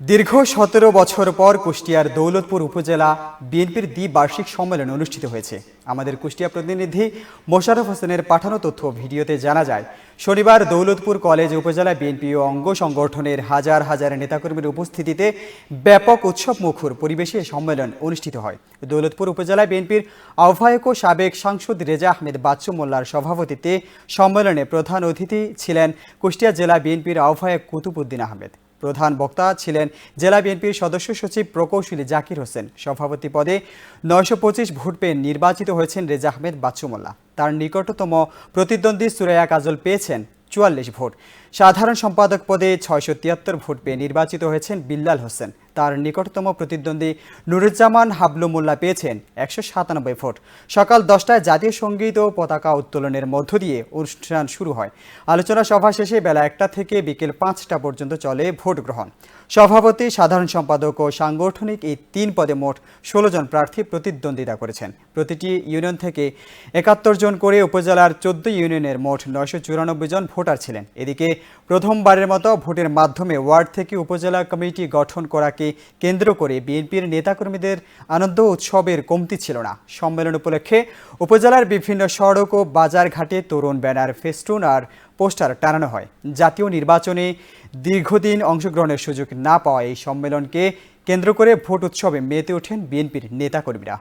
দীর্ঘ সতেরো বছর পর কুষ্টিয়ার দৌলতপুর উপজেলা বিএনপির দ্বিবার্ষিক সম্মেলন অনুষ্ঠিত হয়েছে। আমাদের কুষ্টিয়া প্রতিনিধি মোশারফ হোসেনের পাঠানো তথ্য ভিডিওতে জানা যায়, শনিবার দৌলতপুর কলেজ উপজেলা বিএনপি ও অঙ্গ সংগঠনের হাজার হাজার নেতাকর্মীর উপস্থিতিতে ব্যাপক উৎসব মুখর পরিবেশে সম্মেলন অনুষ্ঠিত হয়। দৌলতপুর উপজেলা বিএনপির আহ্বায়ক ও সাবেক সাংসদ রেজা আহমেদ বাচ্চু মোল্লার সভাপতিত্বে সম্মেলনে প্রধান অতিথি ছিলেন কুষ্টিয়া জেলা বিএনপির আহ্বায়ক কুতুবুদ্দিন আহমেদ। প্রধান বক্তা ছিলেন জেলা বিএনপির সদস্য সচিব প্রকৌশলী জাকির হোসেন। সভাপতি পদে নয়শো পঁচিশ ভোট পেয়ে নির্বাচিত হয়েছেন রেজা আহমেদ বাচ্চুমোল্লা। তার নিকটতম প্রতিদ্বন্দ্বী সুরাইয়া কাজল পেয়েছেন চুয়াল্লিশ ভোট। সাধারণ সম্পাদক পদে ছয়শো তিয়াত্তর ভোট পেয়ে নির্বাচিত হয়েছেন বিল্লাল হোসেন। তার নিকটতম প্রতিদ্বন্দ্বী নুরুজ্জামান হাবলু মোল্লা পেয়েছেন একশো সাতানব্বই ভোট। সকাল দশটায় জাতীয় সংগীত ও পতাকা উত্তোলনের মধ্য দিয়ে অনুষ্ঠান শুরু হয়। আলোচনা সভা শেষে বেলা একটা থেকে বিকেল পাঁচটা পর্যন্ত চলে ভোট গ্রহণ। সভাপতি, সাধারণ সম্পাদক ও সাংগঠনিক এই তিন পদে মোট ষোলো জন প্রার্থী প্রতিদ্বন্দ্বিতা করেছেন। প্রতিটি ইউনিয়ন থেকে একাত্তর জন করে উপজেলার চোদ্দ ইউনিয়নের মোট নয়শো চুরানব্বই জন ভোটার ছিলেন। এদিকে প্রথমবারের মতো ভোটের মাধ্যমে ওয়ার্ড থেকে উপজেলা কমিটি গঠন করাকে কেন্দ্র করে বিএনপির নেতাকর্মীদের আনন্দ উৎসবের কমতি ছিল না। সম্মেলন উপলক্ষে উপজেলার বিভিন্ন সড়ক ও বাজারঘাটে তরুণ ব্যানার, ফেস্টুন আর পোস্টার টানানো হয়। জাতীয় নির্বাচনে দীর্ঘদিন অংশগ্রহণের সুযোগ না পাওয়া এই সম্মেলনকে কেন্দ্র করে ভোট উৎসবে মেতে ওঠেন বিএনপির নেতাকর্মীরা।